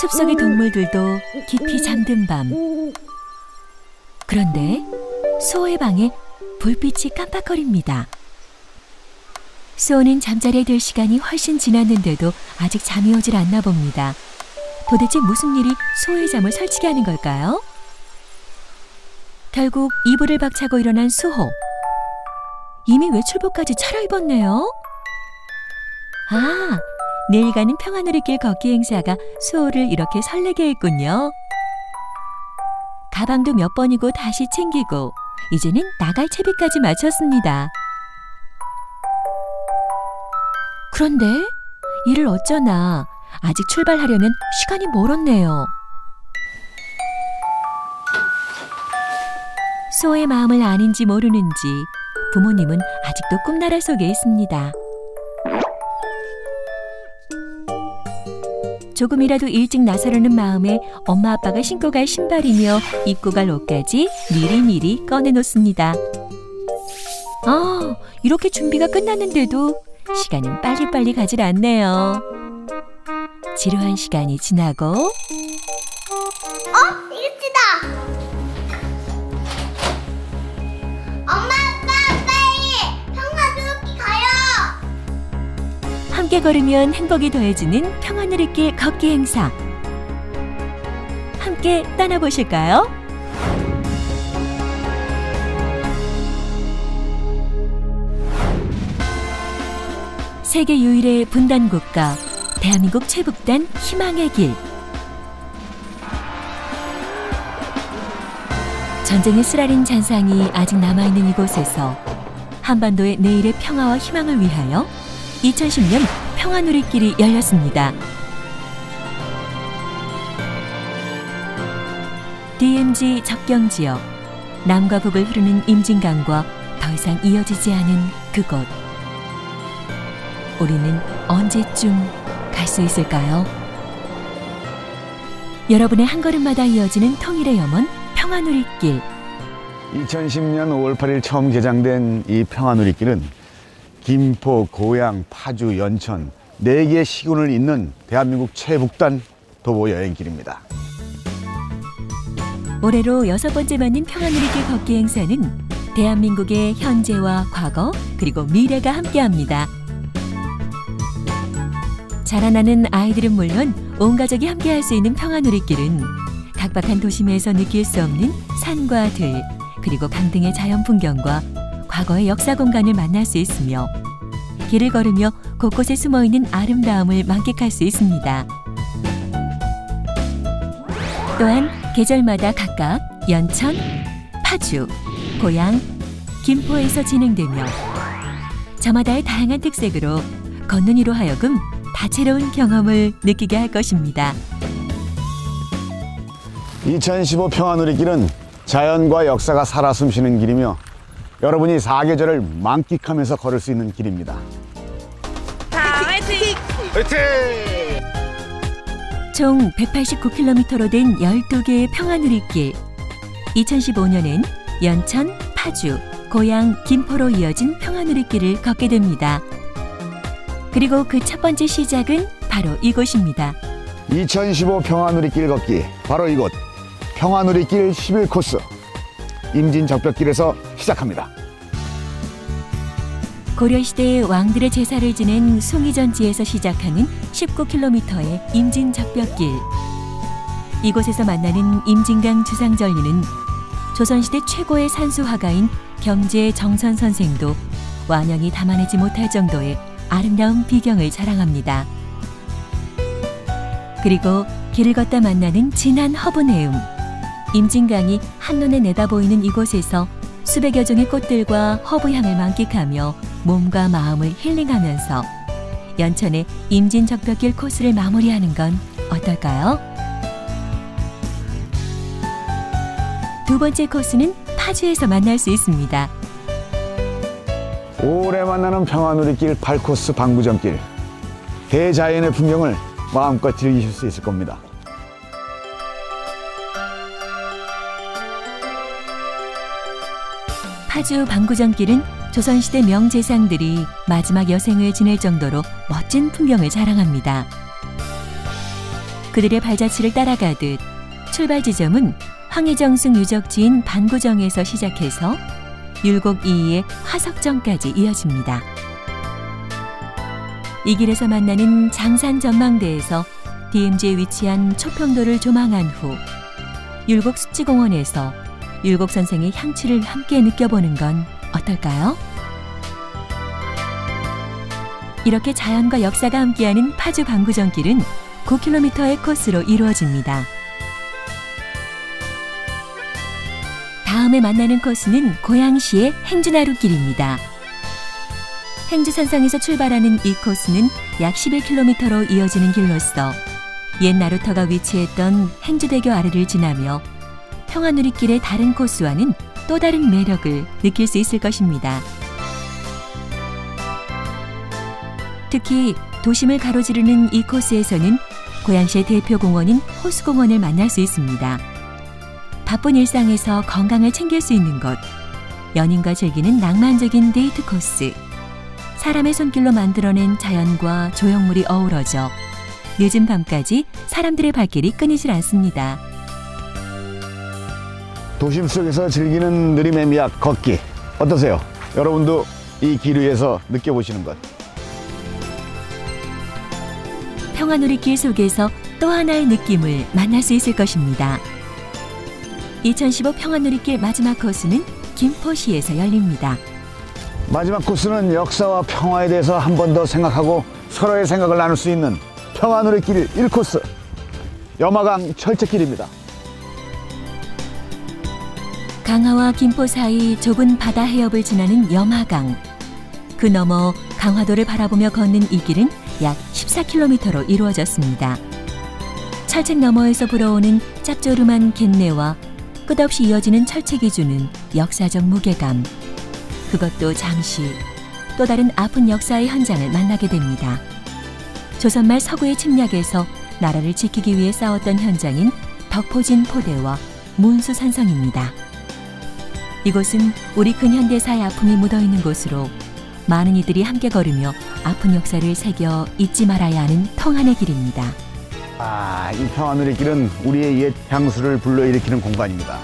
숲속의 동물들도 깊이 잠든 밤. 그런데 소의 방에 불빛이 깜빡거립니다. 소는 잠자리에 들 시간이 훨씬 지났는데도 아직 잠이 오질 않나 봅니다. 도대체 무슨 일이 소의 잠을 설치게 하는 걸까요? 결국 이불을 박차고 일어난 수호. 이미 외출복까지 차려입었네요. 아, 내일 가는 평화누리길 걷기 행사가 수호를 이렇게 설레게 했군요. 가방도 몇 번이고 다시 챙기고 이제는 나갈 채비까지 마쳤습니다. 그런데 이를 어쩌나 아직 출발하려면 시간이 멀었네요. 소의 마음을 아는지 모르는지 부모님은 아직도 꿈나라 속에 있습니다. 조금이라도 일찍 나서려는 마음에 엄마 아빠가 신고 갈 신발이며 입고 갈 옷까지 미리미리 꺼내놓습니다. 아, 이렇게 준비가 끝났는데도 시간은 빨리빨리 가질 않네요. 지루한 시간이 지나고 어? 일찍이다. 엄마 아빠 빨리 평화주기 가요. 함께 걸으면 행복이 더해지는 평화누리길 걷기 행사. 함께 떠나보실까요? 세계 유일의 분단 국가 대한민국 최북단 희망의 길. 전쟁의 쓰라린 잔상이 아직 남아있는 이곳에서 한반도의 내일의 평화와 희망을 위하여 2010년 평화누리길이 열렸습니다. DMZ 접경 지역 남과 북을 흐르는 임진강과 더 이상 이어지지 않은 그곳. 우리는 언제쯤 갈 수 있을까요? 여러분의 한 걸음마다 이어지는 통일의 염원 평화누리길. 2010년 5월 8일 처음 개장된 이 평화누리길은 김포, 고양, 파주, 연천 네 개의 시군을 잇는 대한민국 최북단 도보 여행길입니다. 올해로 여섯 번째 맞는 평화누리길 걷기 행사는 대한민국의 현재와 과거 그리고 미래가 함께합니다. 자라나는 아이들은 물론 온 가족이 함께할 수 있는 평화누리길은 각박한 도심에서 느낄 수 없는 산과 들 그리고 강 등의 자연 풍경과 과거의 역사 공간을 만날 수 있으며 길을 걸으며 곳곳에 숨어 있는 아름다움을 만끽할 수 있습니다. 또한 계절마다 각각 연천, 파주, 고양, 김포에서 진행되며 저마다의 다양한 특색으로 걷는 이로 하여금 다채로운 경험을 느끼게 할 것입니다. 2015 평화누리길은 자연과 역사가 살아 숨쉬는 길이며 여러분이 사계절을 만끽하면서 걸을 수 있는 길입니다. 총 189km로 된 12개의 평화누리길. 2015년엔 연천, 파주, 고양, 김포로 이어진 평화누리길을 걷게 됩니다. 그리고 그 첫 번째 시작은 바로 이곳입니다. 2015 평화누리길 걷기 바로 이곳 평화누리길 11코스 임진적벽길에서 시작합니다. 고려시대의 왕들의 제사를 지낸 송이전지에서 시작하는 19km의 임진적벽길. 이곳에서 만나는 임진강 주상절리는 조선시대 최고의 산수화가인 경제 정선 선생도 완연히 담아내지 못할 정도의 아름다운 비경을 자랑합니다. 그리고 길을 걷다 만나는 진한 허브내음. 임진강이 한눈에 내다보이는 이곳에서 수백여 종의 꽃들과 허브향을 만끽하며 몸과 마음을 힐링하면서 연천의 임진적벽길 코스를 마무리하는 건 어떨까요? 두 번째 코스는 파주에서 만날 수 있습니다. 오래 만나는 평화누리길 8코스 방구정길 대자연의 풍경을 마음껏 즐기실 수 있을 겁니다. 파주 방구정길은 조선시대 명재상들이 마지막 여생을 지낼 정도로 멋진 풍경을 자랑합니다. 그들의 발자취를 따라가듯 출발 지점은 황해정승 유적지인 반구정에서 시작해서 율곡 이이의 화석정까지 이어집니다. 이 길에서 만나는 장산 전망대에서 DMZ에 위치한 초평도를 조망한 후 율곡 습지공원에서 율곡 선생의 향취를 함께 느껴보는 건 어떨까요? 이렇게 자연과 역사가 함께하는 파주 방구정길은 9km의 코스로 이루어집니다. 다음에 만나는 코스는 고양시의 행주나루 길입니다. 행주산성에서 출발하는 이 코스는 약 11km로 이어지는 길로서 옛 나루터가 위치했던 행주대교 아래를 지나며 평화누리길의 다른 코스와는 또 다른 매력을 느낄 수 있을 것입니다. 특히 도심을 가로지르는 이 코스에서는 고양시의 대표 공원인 호수공원을 만날 수 있습니다. 바쁜 일상에서 건강을 챙길 수 있는 것, 연인과 즐기는 낭만적인 데이트 코스, 사람의 손길로 만들어낸 자연과 조형물이 어우러져 늦은 밤까지 사람들의 발길이 끊이질 않습니다. 도심 속에서 즐기는 느림의 미학 걷기 어떠세요? 여러분도 이 길 위에서 느껴보시는 것. 평화누리 길 속에서 또 하나의 느낌을 만날 수 있을 것입니다. 2015 평화누리길 마지막 코스는 김포시에서 열립니다. 마지막 코스는 역사와 평화에 대해서 한 번 더 생각하고 서로의 생각을 나눌 수 있는 평화누리길 1코스 염화강 철책길입니다. 강화와 김포 사이 좁은 바다 해협을 지나는 염화강. 그 너머 강화도를 바라보며 걷는 이 길은 약 14km로 이루어졌습니다. 철책 너머에서 불어오는 짭조름한 갯내와 끝없이 이어지는 철책이 주는 역사적 무게감. 그것도 잠시 또 다른 아픈 역사의 현장을 만나게 됩니다. 조선말 서구의 침략에서 나라를 지키기 위해 싸웠던 현장인 덕포진 포대와 문수산성입니다. 이곳은 우리 근현대사의 아픔이 묻어있는 곳으로 많은 이들이 함께 걸으며 아픈 역사를 새겨 잊지 말아야 하는 평안의 길입니다. 아, 이 평화누리길은 우리의 옛 향수를 불러일으키는 공간입니다.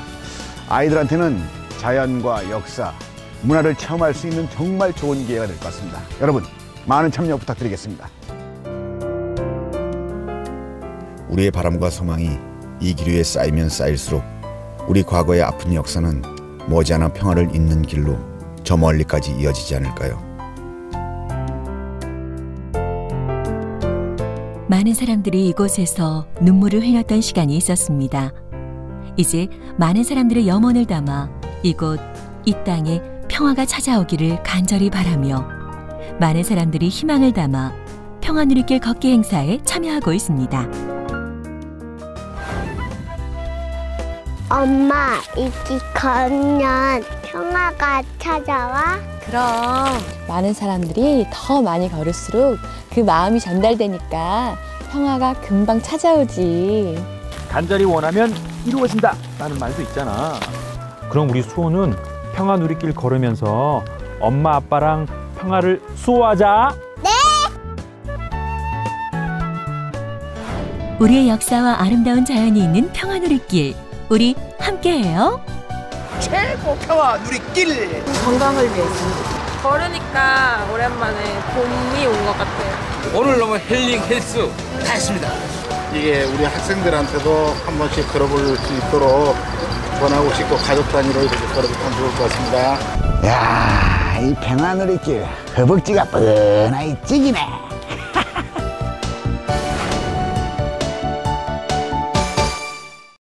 아이들한테는 자연과 역사, 문화를 체험할 수 있는 정말 좋은 기회가 될 것 같습니다. 여러분, 많은 참여 부탁드리겠습니다. 우리의 바람과 소망이 이길 위에 쌓이면 쌓일수록 우리 과거의 아픈 역사는 머지않아 평화를 잇는 길로 저 멀리까지 이어지지 않을까요? 많은 사람들이 이곳에서 눈물을 흘렸던 시간이 있었습니다. 이제 많은 사람들의 염원을 담아 이곳 이 땅에 평화가 찾아오기를 간절히 바라며 많은 사람들이 희망을 담아 평화누리길 걷기 행사에 참여하고 있습니다. 엄마, 이기 걸면 평화가 찾아와? 그럼 많은 사람들이 더 많이 걸을수록 그 마음이 전달되니까 평화가 금방 찾아오지. 간절히 원하면 이루어진다 라는 말도 있잖아 그럼 우리 수호는 평화 누리길 걸으면서 엄마 아빠랑 평화를 수호하자 우리의 역사와 아름다운 자연이 있는 평화 누리길 우리 함께해요. 건강을 위해서. 걸으니까 오랜만에 봄이 온 것 같아요. 오늘 너무 힐링 헬스 다 했습니다. 이게 우리 학생들한테도 한 번씩 걸어볼 수 있도록 전하고 싶고 가족 단위로 이렇게 걸어보면 좋을 것 같습니다. 야, 이 평화누리길 허벅지가 뻔하니 찌기네.